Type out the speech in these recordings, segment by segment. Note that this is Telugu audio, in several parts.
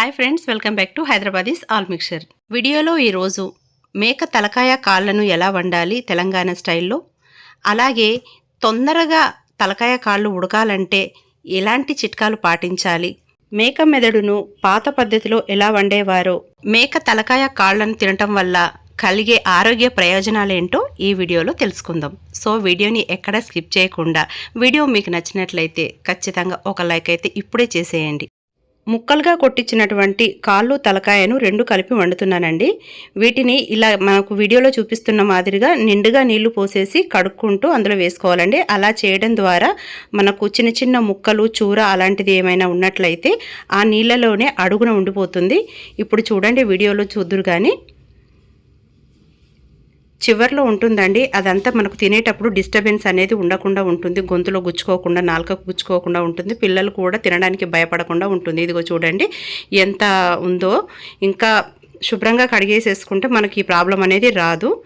Hi friends welcome back to Hyderabadis all mixer వీడియోలో ఈరోజు మేక తలకాయ కాళ్ళను ఎలా వండాలి తెలంగాణ స్టైల్లో? అలాగే తొందరగా తలకాయ కాళ్ళు ఉడకాలంటే ఎలాంటి చిట్కాలు పాటించాలి? మేక మెదడును పాత పద్ధతిలో ఎలా వండేవారో మేక తలకాయ కాళ్ళను తినటం వల్ల కలిగే ఆరోగ్య ప్రయోజనాలేంటో ఈ వీడియోలో తెలుసుకుందాం. సో వీడియోని ఎక్కడ స్కిప్ చేయకుండా వీడియో మీకు నచ్చినట్లయితే ఖచ్చితంగా ఒక లైక్ అయితే ఇప్పుడే చేసేయండి. ముక్కలుగా కొట్టించినటువంటి కాళ్ళు తలకాయను రెండు కలిపి వండుతున్నానండి. వీటిని ఇలా మనకు వీడియోలో చూపిస్తున్న మాదిరిగా నిండుగా నీళ్ళు పోసేసి కడుక్కుంటూ అందులో వేసుకోవాలండి. అలా చేయడం ద్వారా మనకు చిన్న చిన్న ముక్కలు చూర అలాంటిది ఏమైనా ఉన్నట్లయితే ఆ నీళ్ళలోనే అడుగున ఉండిపోతుంది. ఇప్పుడు చూడండి వీడియోలో చూద్దురు కానీ చివర్లో ఉంటుందండి. అదంతా మనకు తినేటప్పుడు డిస్టర్బెన్స్ అనేది ఉండకుండా ఉంటుంది. గొంతులో గుచ్చుకోకుండా నాలుకకు గుచ్చుకోకుండా ఉంటుంది. పిల్లలు కూడా తినడానికి భయపడకుండా ఉంటుంది. ఇదిగో చూడండి. ఎంత ఉందో. ఇంకా శుభ్రంగా కడిగేసేసుకుంటే మనకి ఈ ప్రాబ్లం అనేది రాదు.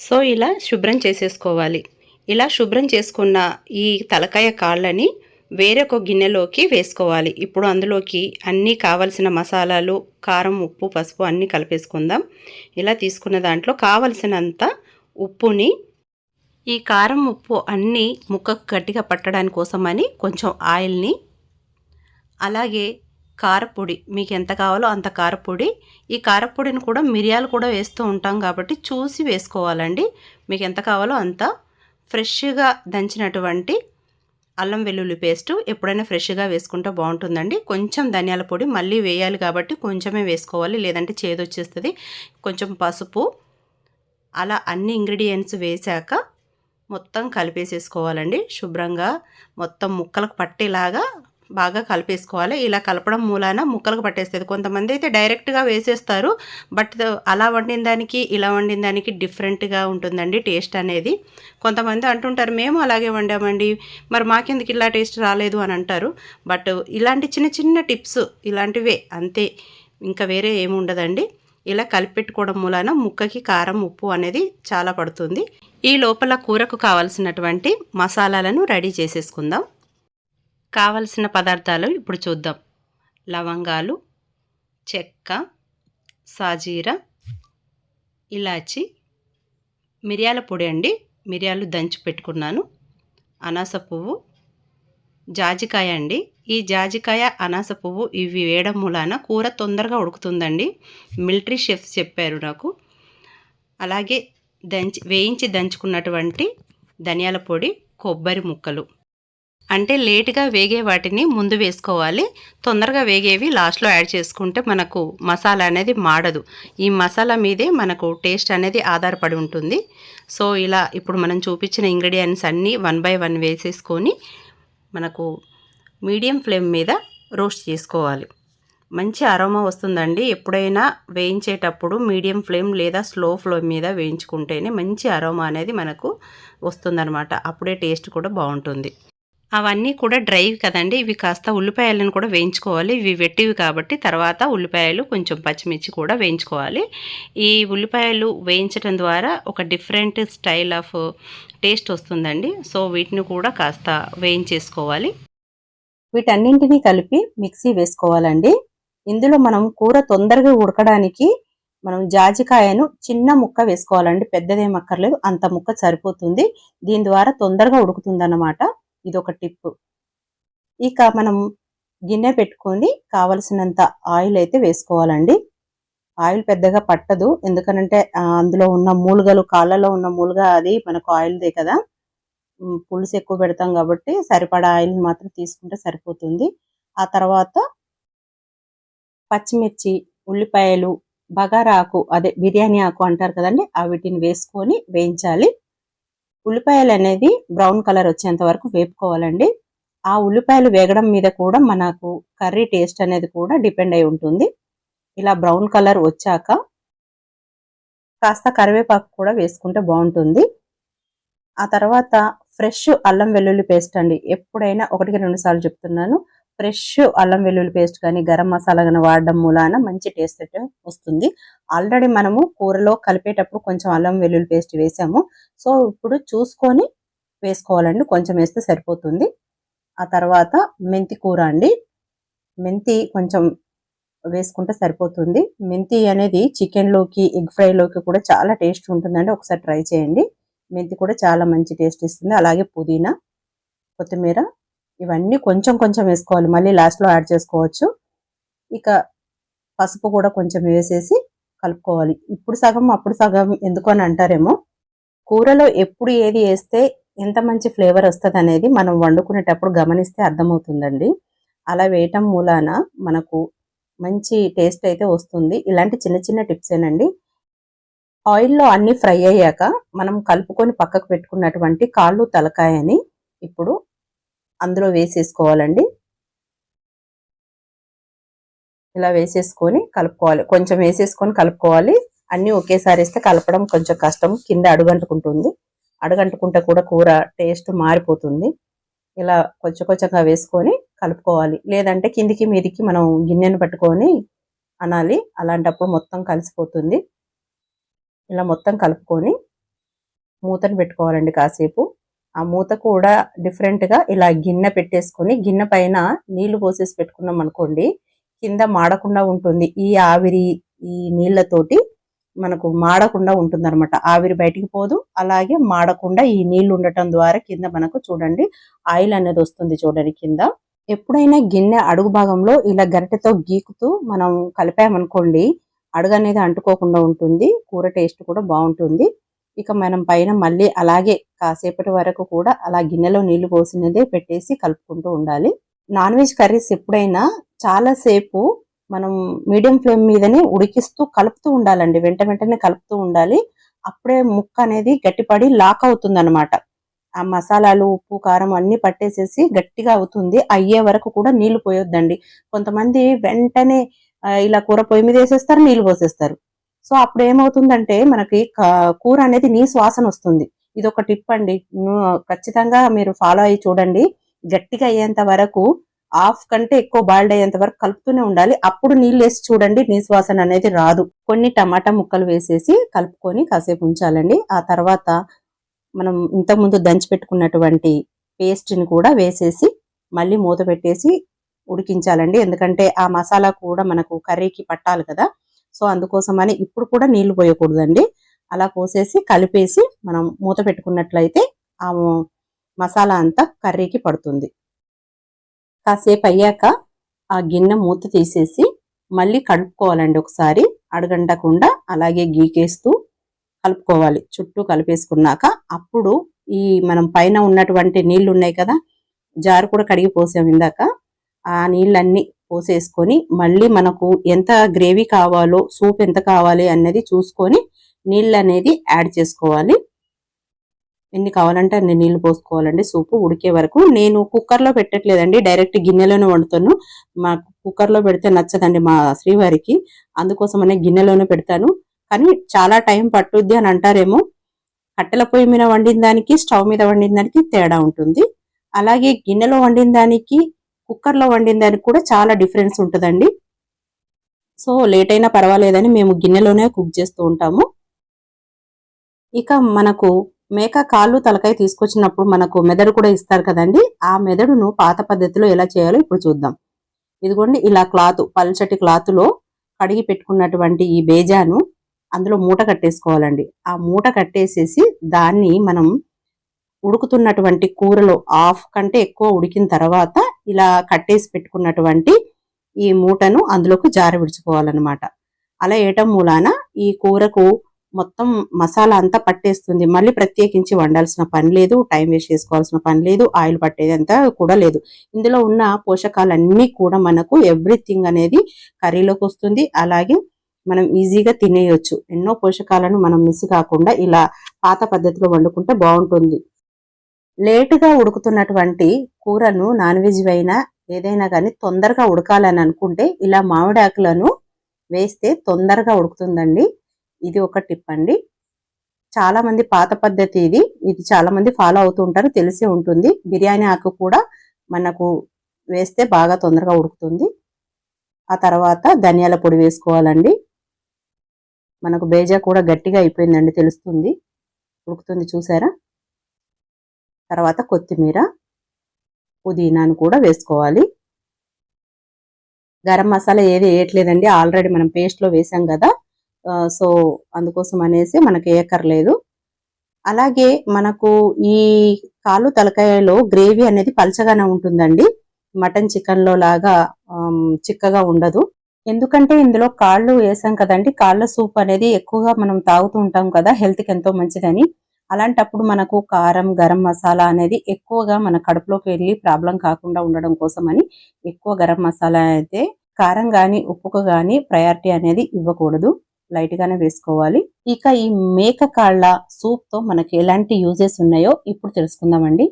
సో ఇలా శుభ్రం చేసేసుకోవాలి. ఇలా శుభ్రం చేసుకున్న ఈ తలకాయ కాళ్ళని వేరొక గిన్నెలోకి వేసుకోవాలి. ఇప్పుడు అందులోకి అన్నీ కావలసిన మసాలాలు కారం ఉప్పు పసుపు అన్నీ కలిపేసుకుందాం. ఇలా తీసుకున్న దాంట్లో కావలసినంత ఉప్పుని ఈ కారం ఉప్పు అన్నీ ముక్కకు గట్టిగా పట్టడానికి కోసమని కొంచెం ఆయిల్ని అలాగే కారపొడి మీకు ఎంత కావాలో అంత కారపొడి. ఈ కారపొడిని కూడా మిరియాలు కూడా వేస్తూ ఉంటాం కాబట్టి చూసి వేసుకోవాలండి. మీకు ఎంత కావాలో అంత. ఫ్రెష్గా దంచినటువంటి అల్లం వెల్లుల్లి పేస్టు ఎప్పుడైనా ఫ్రెష్గా వేసుకుంటే బాగుంటుందండి. కొంచెం ధనియాల పొడి మళ్ళీ వేయాలి కాబట్టి కొంచెమే వేసుకోవాలి. లేదంటే చేదు వచ్చేస్తుంది. కొంచెం పసుపు అలా అన్ని ఇంగ్రీడియంట్స్ వేశాక మొత్తం కలిపేసేసుకోవాలండి. శుభ్రంగా మొత్తం ముక్కలకు పట్టేలాగా బాగా కలిపేసుకోవాలి. ఇలా కలపడం మూలాన ముక్కలకు పట్టేస్తుంది. కొంతమంది అయితే డైరెక్ట్గా వేసేస్తారు. బట్ అలా వండిన దానికి ఇలా వండిన దానికి డిఫరెంట్గా ఉంటుందండి టేస్ట్ అనేది. కొంతమంది అంటుంటారు మేము అలాగే వండామండి. మరి మాకెందుకు ఇలా టేస్ట్ రాలేదు? అని అంటారు. బట్ ఇలాంటి చిన్న చిన్న టిప్స్ ఇలాంటివే అంతే. ఇంకా వేరే ఏమి ఉండదండి. ఇలా కలిపెట్టుకోవడం మూలాన ముక్కకి కారం ఉప్పు అనేది చాలా పడుతుంది. ఈ లోపల కూరకు కావాల్సినటువంటి మసాలాలను రెడీ చేసేసుకుందాం. కావలసిన పదార్థాలు ఇప్పుడు చూద్దాం. లవంగాలు చెక్క సాజీర ఇలాచి మిరియాల పొడి అండి. మిరియాలు దంచి పెట్టుకున్నాను. అనాస పువ్వు జాజికాయ అండి. ఈ జాజికాయ అనాస పువ్వు ఇవి వేయడం మూలాన కూర తొందరగా ఉడుకుతుందండి. మిలిటరీ షెఫ్స్ చెప్పారు నాకు. అలాగే దంచి వేయించి దంచుకున్నటువంటి ధనియాల పొడి కొబ్బరి ముక్కలు. అంటే లేటుగా వేగే వాటిని ముందు వేసుకోవాలి. తొందరగా వేగేవి లాస్ట్లో యాడ్ చేసుకుంటే మనకు మసాలా అనేది మాడదు. ఈ మసాలా మీదే మనకు టేస్ట్ అనేది ఆధారపడి ఉంటుంది. సో ఇలా ఇప్పుడు మనం చూపించిన ఇంగ్రీడియంట్స్ అన్నీ వన్ బై వన్ వేసేసుకొని మనకు మీడియం ఫ్లేమ్ మీద రోస్ట్ చేసుకోవాలి. మంచి అరోమా వస్తుందండి. ఎప్పుడైనా వేయించేటప్పుడు మీడియం ఫ్లేమ్ లేదా స్లో ఫ్లేమ్ మీద వేయించుకుంటేనే మంచి అరోమా అనేది మనకు వస్తుందన్నమాట. అప్పుడే టేస్ట్ కూడా బాగుంటుంది. అవన్నీ కూడా డ్రై కదండి. ఇవి కాస్త ఉల్లిపాయలను కూడా వేయించుకోవాలి. ఇవి వెట్టివి కాబట్టి తర్వాత ఉల్లిపాయలు కొంచెం పచ్చిమిర్చి కూడా వేయించుకోవాలి. ఈ ఉల్లిపాయలు వేయించడం ద్వారా ఒక డిఫరెంట్ స్టైల్ ఆఫ్ టేస్ట్ వస్తుందండి. సో వీటిని కూడా కాస్త వేయించేసుకోవాలి. వీటన్నింటినీ కలిపి మిక్సీ వేసుకోవాలండి. ఇందులో మనం కూర తొందరగా ఉడకడానికి మనం జాజికాయను చిన్న ముక్క వేసుకోవాలండి. పెద్దదేం అక్కర్లేదు. అంత ముక్క సరిపోతుంది. దీని ద్వారా తొందరగా ఉడుకుతుంది అన్నమాట ఇది ఒక టిప్ ఇక మనం గిన్నె పెట్టుకొని కావలసినంత ఆయిల్ అయితే వేసుకోవాలండి. ఆయిల్ పెద్దగా పట్టదు. ఎందుకనంటే అందులో ఉన్న మూలుగలు కాళ్ళలో ఉన్న మూలుగ అది మనకు ఆయిల్దే కదా. పులుసు ఎక్కువ పెడతాం కాబట్టి సరిపడా ఆయిల్ మాత్రం తీసుకుంటే సరిపోతుంది. ఆ తర్వాత పచ్చిమిర్చి ఉల్లిపాయలు బగారా ఆకు అదే బిర్యానీ ఆకు అంటారు కదండి ఆ వీటిని వేసుకొని వేయించాలి. ఉల్లిపాయలు అనేది బ్రౌన్ కలర్ వచ్చేంత వరకు వేపుకోవాలండి. ఆ ఉల్లిపాయలు వేగడం మీద కూడా మనకు కర్రీ టేస్ట్ అనేది కూడా డిపెండ్ అయి ఉంటుంది. ఇలా బ్రౌన్ కలర్ వచ్చాక కాస్త కరివేపాకు కూడా వేసుకుంటే బాగుంటుంది. ఆ తర్వాత ఫ్రెష్ అల్లం వెల్లుల్లి పేస్ట్ అండి. ఎప్పుడైనా ఒకటికి రెండు సార్లు చెప్తున్నాను. ఫ్రెష్ అల్లం వెల్లుల్లి పేస్ట్ కానీ గరం మసాలా కానీ వాడడం మూలాన మంచి టేస్ట్ వస్తుంది. ఆల్రెడీ మనము కూరలో కలిపేటప్పుడు కొంచెం అల్లం వెల్లుల్లి పేస్ట్ వేసాము. సో ఇప్పుడు చూసుకొని వేసుకోవాలండి. కొంచెం వేస్తే సరిపోతుంది. ఆ తర్వాత మెంతి కూర అండి. మెంతి కొంచెం వేసుకుంటే సరిపోతుంది. మెంతి అనేది చికెన్లోకి ఎగ్ ఫ్రైలోకి కూడా చాలా టేస్ట్ ఉంటుందండి. ఒకసారి ట్రై చేయండి. మెంతి కూడా చాలా మంచి టేస్ట్ ఇస్తుంది. అలాగే పుదీనా కొత్తిమీర ఇవన్నీ కొంచెం కొంచెం వేసుకోవాలి. మళ్ళీ లాస్ట్లో యాడ్ చేసుకోవచ్చు. ఇక పసుపు కూడా కొంచెం వేసేసి కలుపుకోవాలి. ఇప్పుడు సగం అప్పుడు సగం ఎందుకు అని అంటారేమో? కూరలో ఎప్పుడు ఏది వేస్తే ఎంత మంచి ఫ్లేవర్ వస్తుంది అనేది మనం వండుకునేటప్పుడు గమనిస్తే అర్థమవుతుందండి. అలా వేయటం మూలాన మనకు మంచి టేస్ట్ అయితే వస్తుంది. ఇలాంటి చిన్న చిన్న టిప్స్ ఏనండి. ఆయిల్లో అన్ని ఫ్రై అయ్యాక మనం కలుపుకొని పక్కకు పెట్టుకున్నటువంటి కాళ్ళు తలకాయని ఇప్పుడు అందులో వేసేసుకోవాలండి. ఇలా వేసేసుకొని కలుపుకోవాలి. కొంచెం వేసేసుకొని కలుపుకోవాలి. అన్నీ ఒకేసారి వేస్తే కలపడం కొంచెం కష్టం. కింద అడుగంటుకుంటుంది. అడుగంటుకుంటే కూడా కూర టేస్ట్ మారిపోతుంది. ఇలా కొంచెం కొంచెంగా వేసుకొని కలుపుకోవాలి. లేదంటే కిందికి మీదికి మనం గిన్నెను పట్టుకొని అనాలి. అలాంటప్పుడు మొత్తం కలిసిపోతుంది. ఇలా మొత్తం కలుపుకొని మూతను పెట్టుకోవాలండి కాసేపు. ఆ మూత కూడా డిఫరెంట్గా ఇలా గిన్నె పెట్టేసుకొని గిన్నె పైన నీళ్ళు పోసేసి పెట్టుకున్నాం అనుకోండి కింద మాడకుండా ఉంటుంది. ఈ ఆవిరి ఈ నీళ్ళతోటి మనకు మాడకుండా ఉంటుందన్నమాట. ఆవిరి బయటికి పోదు అలాగే మాడకుండా ఈ నీళ్ళు ఉండటం ద్వారా కింద మనకు చూడండి ఆయిల్ అనేది వస్తుంది చూడండి కింద. ఎప్పుడైనా గిన్నె అడుగు భాగంలో ఇలా గరిటెతో గీకుతూ మనం కలిపామనుకోండి అడుగు అనేది అంటుకోకుండా ఉంటుంది కూర టేస్ట్ కూడా బాగుంటుంది. ఇక మనం పైన మళ్ళీ అలాగే కాసేపటి వరకు కూడా అలా గిన్నెలో నీళ్ళు పోసినదే పెట్టేసి కలుపుకుంటూ ఉండాలి. నాన్ వెజ్ కర్రీస్ ఎప్పుడైనా చాలాసేపు మనం మీడియం ఫ్లేమ్ మీదనే ఉడికిస్తూ కలుపుతూ ఉండాలండి. వెంట వెంటనే కలుపుతూ ఉండాలి. అప్పుడే ముక్క అనేది గట్టిపడి లాక్ అవుతుంది అనమాట ఆ మసాలాలు ఉప్పు కారం అన్ని పట్టేసేసి గట్టిగా అవుతుంది. అయ్యే వరకు కూడా నీళ్ళు పోయొద్దండి. కొంతమంది వెంటనే ఇలా కూర పొయ్యి మీద వేసేస్తారు నీళ్ళు పోసేస్తారు. సో అప్పుడు ఏమవుతుందంటే మనకి కూర అనేది నీ శ్వాసన వస్తుంది. ఇది ఒక టిప్ అండి ఖచ్చితంగా మీరు ఫాలో అయ్యి చూడండి. గట్టిగా అయ్యేంత వరకు హాఫ్ కంటే ఎక్కువ బాయిల్డ్ అయ్యేంత వరకు కలుపుతూనే ఉండాలి. అప్పుడు నీళ్ళు వేసి చూడండి నీ శ్వాసన అనేది రాదు. కొన్ని టమాటా ముక్కలు వేసేసి కలుపుకొని కాసేపు ఉంచాలండి. ఆ తర్వాత మనం ఇంతకుముందు దంచి పెట్టుకున్నటువంటి పేస్ట్ని కూడా వేసేసి మళ్ళీ మూత పెట్టేసి ఉడికించాలండి. ఎందుకంటే ఆ మసాలా కూడా మనకు కర్రీకి పట్టాలి కదా. సో అందుకోసమని ఇప్పుడు కూడా నీళ్ళు పోయకూడదండి. అలా పోసేసి కలిపేసి మనం మూత పెట్టుకున్నట్లయితే ఆ మసాలా అంతా కర్రీకి పడుతుంది. కాసేపు అయ్యాక ఆ గిన్నె మూత తీసేసి మళ్ళీ కలుపుకోవాలండి ఒకసారి. అడగంటకుండా అలాగే గీకేస్తూ కలుపుకోవాలి. చుట్టూ కలిపేసుకున్నాక అప్పుడు ఈ మనం పైన ఉన్నటువంటి నీళ్ళు ఉన్నాయి కదా జారు కూడా కడిగి పోసాం ఇందాక. ఆ నీళ్ళన్నీ పోసేసుకొని మళ్ళీ మనకు ఎంత గ్రేవీ కావాలో సూప్ ఎంత కావాలి అనేది చూసుకొని నీళ్ళు అనేది యాడ్ చేసుకోవాలి. ఎన్ని కావాలంటే అన్ని నీళ్ళు పోసుకోవాలండి సూపు ఉడికే వరకు. నేను కుక్కర్లో పెట్టట్లేదండి డైరెక్ట్ గిన్నెలోనే వండుతాను. మా కుక్కర్లో పెడితే నచ్చదండి మా శ్రీవారికి అందుకోసమనే గిన్నెలోనే పెడతాను. కానీ చాలా టైం పట్టుద్ది అని అంటారేమో. కట్టెల పొయ్యి మీద వండిన దానికి స్టవ్ మీద వండిన దానికి తేడా ఉంటుంది. అలాగే గిన్నెలో వండిన దానికి కుక్కర్లో వండిన దానికి కూడా చాలా డిఫరెన్స్ ఉంటుందండి. సో లేట్ అయినా పర్వాలేదని మేము గిన్నెలోనే కుక్ చేస్తూ ఉంటాము. ఇక మనకు మేక కాళ్ళు తలకాయ తీసుకొచ్చినప్పుడు మనకు మెదడు కూడా ఇస్తారు కదండి. ఆ మెదడును పాత పద్ధతిలో ఎలా చేయాలో ఇప్పుడు చూద్దాం. ఇదిగోండి ఇలా క్లాత్ పల్చటి క్లాత్లో కడిగి పెట్టుకున్నటువంటి ఈ బేజాను అందులో మూట కట్టేసుకోవాలండి. ఆ మూట కట్టేసేసి దాన్ని మనం ఉడుకుతున్నటువంటి కూరలో హాఫ్ కంటే ఎక్కువ ఉడికిన తర్వాత ఇలా కట్టేసి పెట్టుకున్నటువంటి ఈ మూటను అందులోకి జార విడుచుకోవాలన్నమాట అలా వేయటం మూలాన ఈ కూరకు మొత్తం మసాలా అంతా పట్టేస్తుంది. మళ్ళీ ప్రత్యేకించి వండాల్సిన పని లేదు టైం వేస్ట్ చేసుకోవాల్సిన పని లేదు ఆయిల్ పట్టేది అంతా కూడా లేదు. ఇందులో ఉన్న పోషకాలన్నీ కూడా మనకు ఎవ్రీథింగ్ అనేది కర్రీలోకి వస్తుంది. అలాగే మనం ఈజీగా తినేయొచ్చు. ఎన్నో పోషకాలను మనం మిస్ కాకుండా ఇలా పాత పద్ధతిలో వండుకుంటే బాగుంటుంది. లేటుగా ఉడుకుతున్నటువంటి కూరను నాన్ వెజ్ అయినా ఏదైనా కానీ తొందరగా ఉడకాలని అనుకుంటే ఇలా మామిడి ఆకులను వేస్తే తొందరగా ఉడుకుతుందండి. ఇది ఒక టిప్ అండి. చాలామంది పాత పద్ధతి ఇది. ఇది చాలామంది ఫాలో అవుతూ ఉంటారు తెలిసే ఉంటుంది. బిర్యానీ ఆకు కూడా మనకు వేస్తే బాగా తొందరగా ఉడుకుతుంది. ఆ తర్వాత ధనియాల పొడి వేసుకోవాలండి. మనకు బేజా కూడా గట్టిగా అయిపోయిందండి తెలుస్తుంది. ఉడుకుతుంది చూసారా? తర్వాత కొత్తిమీర. పుదీనాను కూడా వేసుకోవాలి. గరం మసాలా ఏది వేయట్లేదండి ఆల్రెడీ మనం పేస్ట్లో వేసాం కదా. సో అందుకోసం అనేసి మనకి వేయక్కర్లేదు. అలాగే మనకు ఈ కాలు తలకాయలో గ్రేవీ అనేది పలచగానే ఉంటుందండి. మటన్ చికెన్లో లాగా చిక్కగా ఉండదు. ఎందుకంటే ఇందులో కాళ్ళు వేసాం కదండి కాళ్ళ సూప్ అనేది ఎక్కువగా మనం తాగుతూ ఉంటాం కదా హెల్త్కి ఎంతో మంచిదని. అలాంటప్పుడు మనకు కారం గరం మసాలా అనేది ఎక్కువగా మన కడుపులోకి వెళ్ళి ప్రాబ్లం కాకుండా ఉండడం కోసమని ఎక్కువ గరం మసాలా అయితే కారం కానీ ఉప్పుకు కానీ ప్రయారిటీ అనేది ఇవ్వకూడదు. లైట్ గానే వేసుకోవాలి. ఇక ఈ మేక కాళ్ళ సూప్తో మనకి ఎలాంటి యూజెస్ ఉన్నాయో ఇప్పుడు తెలుసుకుందామండి.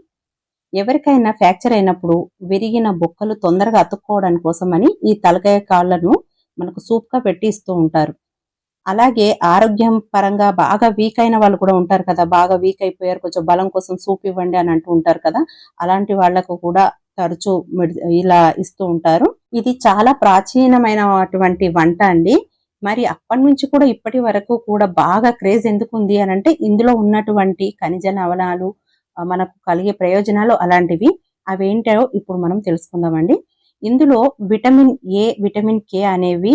ఎవరికైనా ఫ్రాక్చర్ అయినప్పుడు విరిగిన బొక్కలు తొందరగా అతుక్కోవడానికి కోసమని ఈ తలకాయ కాళ్ళను మనకు సూప్గా పెట్టి ఇస్తూ ఉంటారు. అలాగే ఆరోగ్యం పరంగా బాగా వీక్ అయిన వాళ్ళు కూడా ఉంటారు కదా. బాగా వీక్ అయిపోయారు. కొంచెం బలం కోసం సూప్ ఇవ్వండి అని అంటూ ఉంటారు కదా. అలాంటి వాళ్ళకు కూడా తరచూ ఇలా ఇస్తూ ఉంటారు. ఇది చాలా ప్రాచీనమైనటువంటి వంట అండి. మరి అప్పటి నుంచి కూడా ఇప్పటి వరకు కూడా బాగా క్రేజ్ ఎందుకు ఉంది అని అంటే ఇందులో ఉన్నటువంటి ఖనిజ లవణాలు మనకు కలిగే ప్రయోజనాలు అలాంటివి అవేంటో ఇప్పుడు మనం తెలుసుకుందామండి. ఇందులో విటమిన్ ఏ విటమిన్ కే అనేవి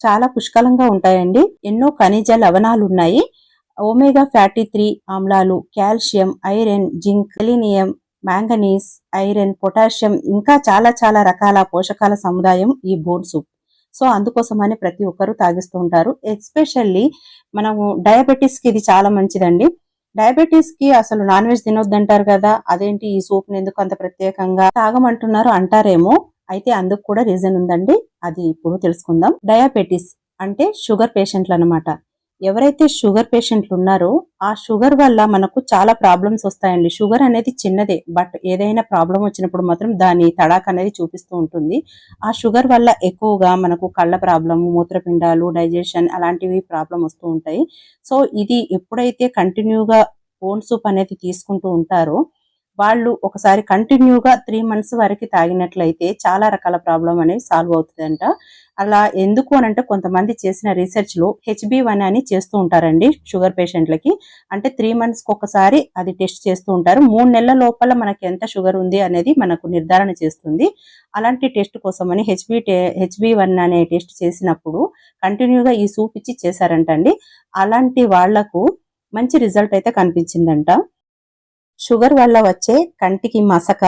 చాలా పుష్కలంగా ఉంటాయండి. ఎన్నో ఖనిజ లవణాలు ఉన్నాయి ఓమేగా ఫ్యాటీ త్రీ ఆమ్లాలు calcium iron zinc selenium manganese iron potassium ఇంకా చాలా చాలా రకాల పోషకాల సముదాయం ఈ బోన్ సూప్. సో అందుకోసమని ప్రతి ఒక్కరూ తాగిస్తూ ఉంటారు. ఎస్పెషల్లీ మనము డయాబెటీస్కి ఇది చాలా మంచిదండి. డయాబెటీస్కి అసలు నాన్ వెజ్ తినొద్దంటారు కదా అదేంటి ఈ సూప్ని ఎందుకు అంత ప్రత్యేకంగా తాగమంటున్నారు అంటారేమో. అయితే అందుకు కూడా రీజన్ ఉందండి. అది ఇప్పుడు తెలుసుకుందాం. డయాబెటీస్ అంటే షుగర్ పేషెంట్లు అన్నమాట. ఎవరైతే షుగర్ పేషెంట్లు ఉన్నారో ఆ షుగర్ వల్ల మనకు చాలా ప్రాబ్లమ్స్ వస్తాయండి. షుగర్ అనేది చిన్నదే బట్ ఏదైనా ప్రాబ్లం వచ్చినప్పుడు మాత్రం దాని తడాక్ అనేది చూపిస్తూ ఉంటుంది. ఆ షుగర్ వల్ల ఎక్కువగా మనకు కళ్ళ ప్రాబ్లం మూత్రపిండాలు డైజెషన్ అలాంటివి ప్రాబ్లం వస్తూ ఉంటాయి. సో ఇది ఎప్పుడైతే కంటిన్యూగా బోన్ సూప్ అనేది తీసుకుంటూ ఉంటారో వాళ్ళు ఒకసారి కంటిన్యూగా త్రీ మంత్స్ వరకు తాగినట్లయితే చాలా రకాల ప్రాబ్లం అనేది సాల్వ్ అవుతుందంట. అలా ఎందుకు అని అంటే కొంతమంది చేసిన రీసెర్చ్లో హెచ్బి వన్ అని చేస్తూ ఉంటారండి షుగర్ పేషెంట్లకి. అంటే త్రీ మంత్స్కి ఒకసారి అది టెస్ట్ చేస్తూ ఉంటారు. మూడు నెలల లోపల మనకి ఎంత షుగర్ ఉంది అనేది మనకు నిర్ధారణ చేస్తుంది. అలాంటి టెస్ట్ కోసమని హెచ్బి హెచ్బి వన్ అనే టెస్ట్ చేసినప్పుడు కంటిన్యూగా ఈ సూప్ ఇచ్చి చేశారంటండి. అలాంటి వాళ్ళకు మంచి రిజల్ట్ అయితే కనిపించిందంట. షుగర్ వల్ల వచ్చే కంటికి మసక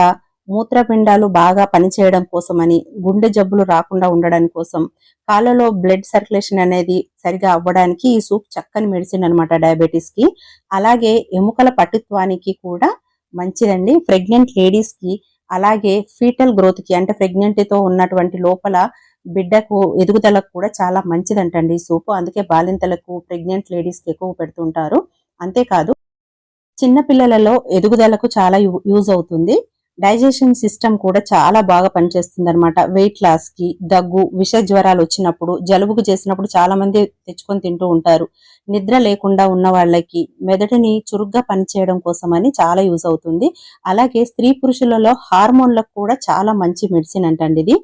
మూత్రపిండాలు బాగా పనిచేయడం కోసమని గుండె జబ్బులు రాకుండా ఉండడం కోసం కాళ్ళలో బ్లడ్ సర్క్యులేషన్ అనేది సరిగా అవ్వడానికి ఈ సూప్ చక్కని మెడిసిన్ అన్నమాట డయాబెటీస్కి. అలాగే ఎముకల పటుత్వానికి కూడా మంచిదండి. ప్రెగ్నెంట్ లేడీస్కి అలాగే ఫీటల్ గ్రోత్కి అంటే ప్రెగ్నెంట్తో ఉన్నటువంటి లోపల బిడ్డకు ఎదుగుదలకు కూడా చాలా మంచిదంటండి ఈ సూప్. అందుకే బాలింతలకు ప్రెగ్నెంట్ లేడీస్కి ఎక్కువ పెడుతుంటారు. అంతేకాదు చిన్న పిల్లలలో ఎదుగుదలకు చాలా యూ- యూజ్ అవుతుంది. డైజెషన్ సిస్టమ్ కూడా చాలా బాగా పనిచేస్తుంది అనమాట వెయిట్ లాస్కి దగ్గు విష జ్వరాలు వచ్చినప్పుడు జలుబుకు చేసినప్పుడు చాలా మంది తెచ్చుకొని తింటూ ఉంటారు. నిద్ర లేకుండా ఉన్న వాళ్ళకి మెదడుని చురుగ్గా పనిచేయడం కోసమని చాలా యూజ్ అవుతుంది. అలాగే స్త్రీ పురుషులలో హార్మోన్లకు కూడా చాలా మంచి మెడిసిన్ అంటండి ఇది.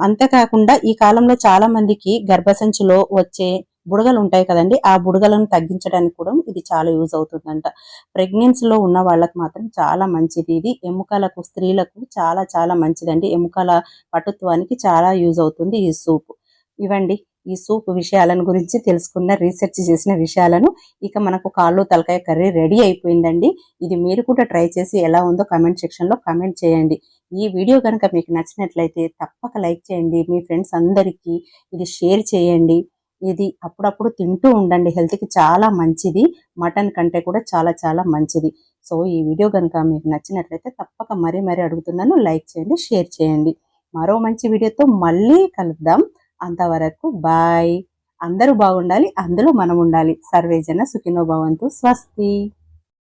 అంతేకాకుండా ఈ కాలంలో చాలా మందికి గర్భసంచిలో వచ్చే బుడగలు ఉంటాయి కదండి ఆ బుడగలను తగ్గించడానికి కూడా ఇది చాలా యూజ్ అవుతుందంట. ప్రెగ్నెన్సీలో ఉన్న వాళ్ళకి మాత్రం చాలా మంచిది ఇది. ఎముకలకు స్త్రీలకు చాలా చాలా మంచిదండి. ఎముకల పటుత్వానికి చాలా యూజ్ అవుతుంది ఈ సూప్. ఇవండి ఈ సూప్ విషయాలను గురించి తెలుసుకున్న రీసెర్చ్ చేసిన విషయాలను ఇక మనకు కాళ్ళు తలకాయ కర్రీ రెడీ అయిపోయిందండి. ఇది మీరు కూడా ట్రై చేసి ఎలా ఉందో కమెంట్ సెక్షన్లో కమెంట్ చేయండి. ఈ వీడియో కనుక మీకు నచ్చినట్లయితే తప్పక లైక్ చేయండి. మీ ఫ్రెండ్స్ అందరికీ ఇది షేర్ చేయండి. ఇది అప్పుడప్పుడు తింటూ ఉండండి. హెల్త్కి చాలా మంచిది. మటన్ కంటే కూడా చాలా చాలా మంచిది. సో ఈ వీడియో కనుక మీకు నచ్చినట్లయితే తప్పక మరీ మరీ అడుగుతున్నాను. లైక్ చేయండి షేర్ చేయండి. మరో మంచి వీడియోతో మళ్ళీ కలుద్దాం. అంతవరకు బాయ్ అందరూ బాగుండాలి అందులో మనం ఉండాలి. సర్వేజన సుఖినో భవంతు. స్వస్తి.